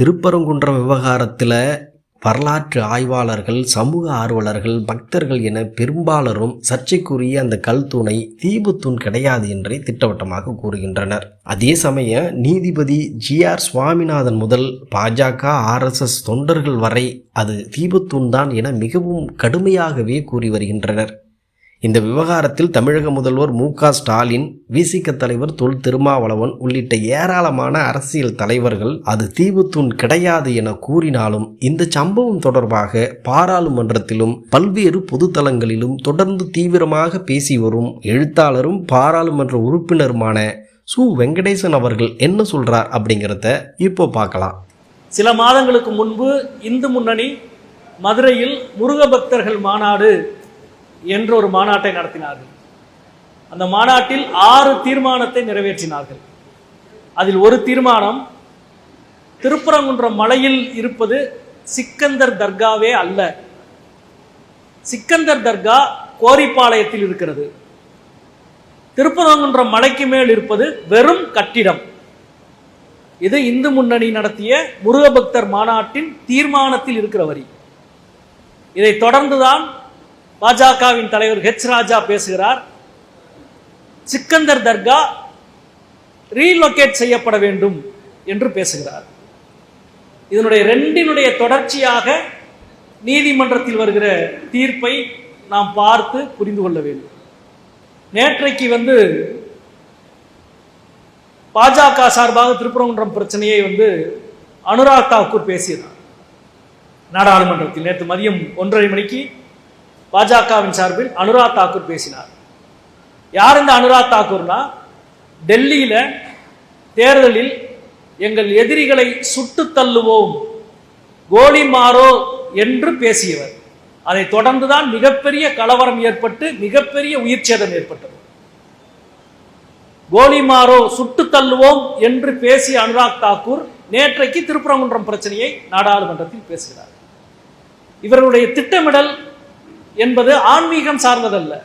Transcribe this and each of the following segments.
திருப்பரங்குன்றம் விவகாரத்தில் வரலாற்று ஆய்வாளர்கள் சமூக ஆர்வலர்கள் பக்தர்கள் என பெரும்பாலரும் சர்ச்சைக்குரிய அந்த கல் தூணை தீபுத்தூண் கிடையாது என்றே திட்டவட்டமாக கூறுகின்றனர். அதே சமயம் நீதிபதி ஜி ஆர் சுவாமிநாதன் முதல் பாஜக ஆர்எஸ்எஸ் தொண்டர்கள் வரை அது தீபுத்தூண் தான் என மிகவும் கடுமையாகவே கூறி வருகின்றனர். இந்த விவகாரத்தில் தமிழக முதல்வர் மு க ஸ்டாலின் விசிக தலைவர் தொல் திருமாவளவன் உள்ளிட்ட ஏராளமான அரசியல் தலைவர்கள் அது தீவுத்தூண் கிடையாது என கூறினாலும் இந்த சம்பவம் தொடர்பாக பாராளுமன்றத்திலும் பல்வேறு பொதுத்தலங்களிலும் தொடர்ந்து தீவிரமாக பேசி வரும் எழுத்தாளரும் பாராளுமன்ற உறுப்பினருமான சு. வெங்கடேசன் அவர்கள் என்ன சொல்றார் அப்படிங்கிறத இப்போ பார்க்கலாம். சில மாதங்களுக்கு முன்பு இந்து முன்னணி மதுரையில் முருக பக்தர்கள் மாநாடு என்ற ஒரு மாநாட்டை நடத்தினார்கள். அந்த மாநாட்டில் ஆறு தீர்மானத்தை நிறைவேற்றினார்கள். அதில் ஒரு தீர்மானம் திருப்பரங்குன்றம் மலையில் இருப்பது சிக்கந்தர் தர்காவே அல்ல. சிக்கந்தர் தர்கா கோரிப்பாளையத்தில் இருக்கிறது. திருப்பரங்குன்றம் மலைக்கு மேல் இருப்பது வெறும் கட்டிடம். இது இந்து முன்னணி நடத்திய முருகபக்தர் மாநாட்டின் தீர்மானத்தில் இருக்கிற வரி. இதை தொடர்ந்துதான் பாஜகவின் தலைவர் ஹெச் ராஜா பேசுகிறார் சிக்கந்தர் தர்கா ரீலொகேட் செய்யப்பட வேண்டும் என்று பேசுகிறார். இதனுடைய ரெண்டினுடைய தொடர்ச்சியாக நீதிமன்றத்தில் வருகிற தீர்ப்பை நாம் பார்த்து புரிந்து கொள்ள வேண்டும். நேற்றைக்கு வந்து பாஜக சார்பாக திருப்பரங்குன்றம் பிரச்சனையை வந்து அனுராக் தாக்கூர் பேசினார். நாடாளுமன்றத்தில் நேற்று மதியம் ஒன்றரை மணிக்கு பாஜகவின் சார்பில் அனுராக் தாக்கூர் பேசினார். யார் இந்த அனுராக் தாக்கூர்னா? டெல்லியில தேர்தலில் எங்கள் எதிரிகளை சுட்டு தள்ளுவோம் கோலி மாறோ என்று பேசியவர். அதைத் தொடர்ந்துதான் மிகப்பெரிய கலவரம் ஏற்பட்டு மிகப்பெரிய உயிர் சேதம் ஏற்பட்டது. கோலிமாரோ சுட்டு தள்ளுவோம் என்று பேசிய அனுராக் தாக்கூர் நேற்றைக்கு திருப்பரங்குன்றம் பிரச்சனையை நாடாளுமன்றத்தில் பேசுகிறார். இவர்களுடைய திட்டமிடல் என்பது ஆன்மீகம் சார்ந்ததல்ல.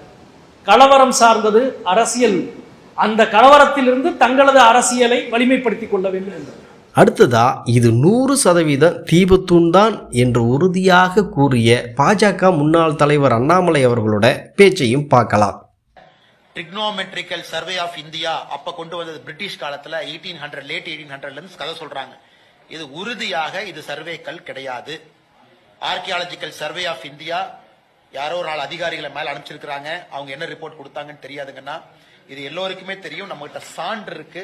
கலவரம் சார்ந்தது அரசியல். அந்த கலவரத்திலிருந்து தங்களது அரசியலை வலிமைப்படுத்திக் கொள்ள வேண்டும் என்பது. அடுத்ததா இது நூறு சதவீதம் தீபத்தூண் தான் என்று உறுதியாக கூறிய பாஜக முன்னாள் தலைவர் அண்ணாமலை அவர்களோட பேச்சையும் பார்க்கலாம். ட்ரிக்னோமெட்ரிக்கல் சர்வே ஆஃப் இந்தியா அப்ப கொண்டு வந்தது பிரிட்டிஷ் காலத்துல எயிட்டீன் ஹண்ட்ரட் லேட் எயிட்டீன் ஹண்ட்ரட்ல இருந்து கதை சொல்றாங்க. இது உறுதியாக இது சர்வேக்கள் கிடையாது. ஆர்கியாலஜிக்கல் சர்வே ஆஃப் இந்தியா யாரோ ஒரு நாள் அதிகாரிகளை மேல அனுப்பிச்சிருக்கிறாங்க. அவங்க என்ன ரிப்போர்ட் கொடுத்தாங்கன்னு தெரியாதுங்கன்னா இது எல்லோருக்குமே தெரியும். நம்மகிட்ட சான்று இருக்கு.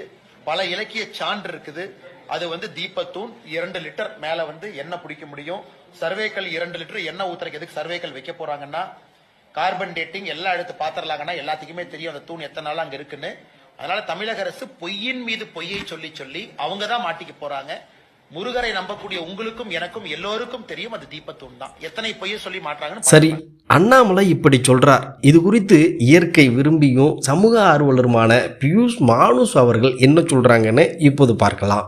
பல இலக்கிய சான்று இருக்குது. அது வந்து தீபத்தூண் இரண்டு லிட்டர் மேல வந்து எண்ணெய் பிடிக்க முடியும். சர்வேக்கள் இரண்டு லிட்டர் எண்ணெய் ஊத்துறக்கு எதுக்கு சர்வேக்கள் வைக்க போறாங்கன்னா கார்பன் டேட்டிங் எல்லாம் எடுத்து பாத்திரலாங்கன்னா எல்லாத்துக்குமே தெரியும் அந்த தூண் எத்தனை நாள் அங்க இருக்குன்னு. அதனால தமிழக அரசு பொய்யின் மீது பொய்யை சொல்லி சொல்லி அவங்க தான் மாட்டிக்க போறாங்க. முருகரை நம்பக்கூடிய உங்களுக்கும் எனக்கும் எல்லோருக்கும் தெரியும் அது தீபத்தூண் தான். எத்தனை பொய்யை சொல்லி மாட்டாங்கன்னு சரி அண்ணாமலை இப்படி சொல்றார். இது குறித்து இயற்கை விரும்பியும் சமூக ஆர்வலருமான பியூஷ் மானுஸ் அவர்கள் என்ன சொல்றாங்கன்னு இப்போது பார்க்கலாம்.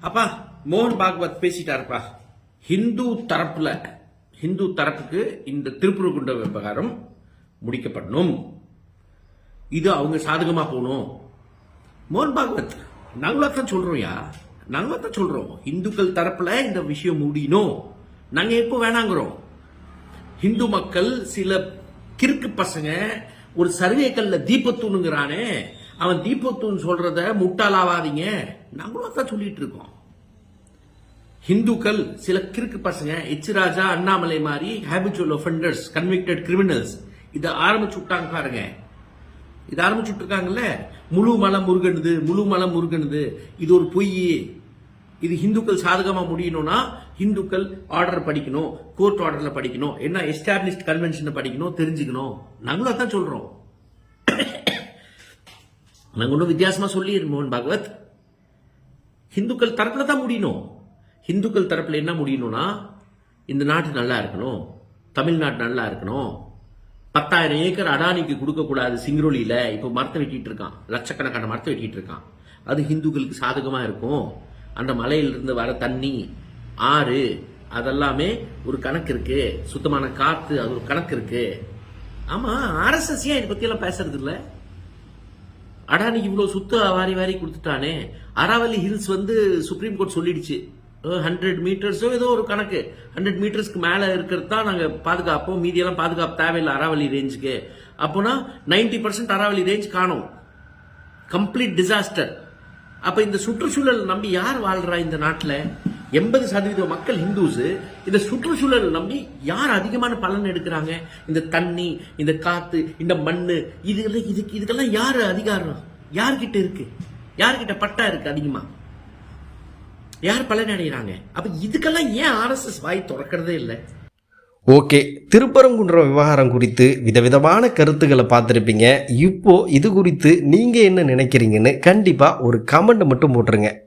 அப்பா மோகன் பாகவத் பேசிட்டாருப்பா. ஹிந்து தரப்புல ஹிந்து தரப்புக்கு இந்த திருப்புறகுண்ட விவகாரம் முடிக்கப்படணும். இது அவங்க சாதகமா போகணும். மோகன் பாகவத் நாங்களா தான் சொல்றோம்யா நாங்களா தான் சொல்றோம். இந்துக்கள் தரப்புல இந்த விஷயம் முடியணும் நாங்க எப்போ வேணாங்கிறோம். ஹிந்து மக்கள் சில கிறுக்கு பசங்க ஒரு சர்வேக்கல்ல தீபத்தூணுங்கிறானே அவன் தீபத்தூண் சொல்றத முட்டாளாவாதீங்க. நாங்களும் தான் சொல்லிட்டு இருக்கோம். ஹிந்துக்கள் சில கிறுக்கு பசங்க எச்சிராஜா அண்ணாமலை மாதிரி ஹேபிச்சுவல் ஒஃபெண்டர்ஸ் கன்விக்டட் கிரிமினல்ஸ் இதை ஆரம்பிச்சு விட்டாங்க பாருங்க. இது ஆரம்பிச்சு முழு மலம் முருகனுது முழு மலம் முருகனுது. இது ஒரு பொய். இது ஹிந்துக்கள் சாதகமாக முடியணும்னா ஹிந்துக்கள் ஆர்டர் படிக்கணும் கோர்ட் ஆர்டரில் படிக்கணும். என்ன எஸ்டாப்ளிஷ்ட் கன்வென்ஷனை படிக்கணும் தெரிஞ்சுக்கணும். நாங்களும் அதான் சொல்கிறோம் நாங்கள் ஒன்றும் வித்தியாசமாக சொல்லி மோகன் பாகவத்? ஹிந்துக்கள் தரப்பில் தான் முடியணும். ஹிந்துக்கள் தரப்பில் என்ன முடியணும்னா இந்த நாட்டு நல்லா இருக்கணும் தமிழ்நாடு நல்லா இருக்கணும் பத்தாயிரம் ஏக்கர் அடானிக்கு கொடுக்கக்கூடாது கூடாது இப்போ மரத்தை வெட்டிட்டு இருக்கான். லட்சக்கணக்கான மரத்தை வெட்டிட்டு இருக்கான். அது ஹிந்துக்களுக்கு சாதகமாக இருக்கும். அந்த மலையிலிருந்து வர தண்ணி ஆறு அதெல்லாமே ஒரு கணக்கு இருக்கு. சுத்தமான காற்று அது ஒரு கணக்கு இருக்கு. ஆமா ஆர்எஸ்எஸ் ஏன் இதை பத்தி பேசுறது இல்லை? அடானிக்கு இவ்வளோ சுத்த வாரி வாரி கொடுத்துட்டானே. அராவலி ஹில்ஸ் வந்து சுப்ரீம் கோர்ட் சொல்லிடுச்சு. ஹண்ட்ரட் மீட்டர்ஸோ ஏதோ ஒரு கணக்கு. ஹண்ட்ரட் மீட்டர்ஸ்க்கு மேலே இருக்கிறது தான் நாங்கள் பாதுகாப்போம். மீதியெல்லாம் பாதுகாப்பு தேவையில்லை அறாவளி ரேஞ்சுக்கு அப்போனா நைன்டி பர்சன்ட் அறாவளி ரேஞ்ச் காணும். கம்ப்ளீட் டிசாஸ்டர் அப்போ இந்த சுற்றுச்சூழல் நம்பி யார் வாழ்றா இந்த நாட்டில்? எண்பது சதவீத மக்கள் ஹிந்துஸ் இந்த சுற்றுச்சூழல் நம்பி யார் அதிகமான பலன் எடுக்கிறாங்க? இந்த தண்ணி இந்த காத்து இந்த மண் இதுக்கெல்லாம் இதுக்கு இதுக்கெல்லாம் யார் அதிகாரம்? யார்கிட்ட இருக்கு? யார்கிட்ட பட்டா இருக்கு அதிகமாக யார் பலன் அடைகிறாங்க அப்ப இதுக்கெல்லாம் ஏன் ஆர்எஸ்எஸ் வாய் திறக்கிறதே இல்லை? ஓகே திருப்பரங்குன்றம் விவகாரம் குறித்து விதவிதமான கருத்துக்களை பார்த்துருப்பீங்க. இப்போ இது குறித்து நீங்கள் என்ன நினைக்கிறீங்கன்னு கண்டிப்பாக ஒரு கமெண்ட் மட்டும் போட்டுருங்க.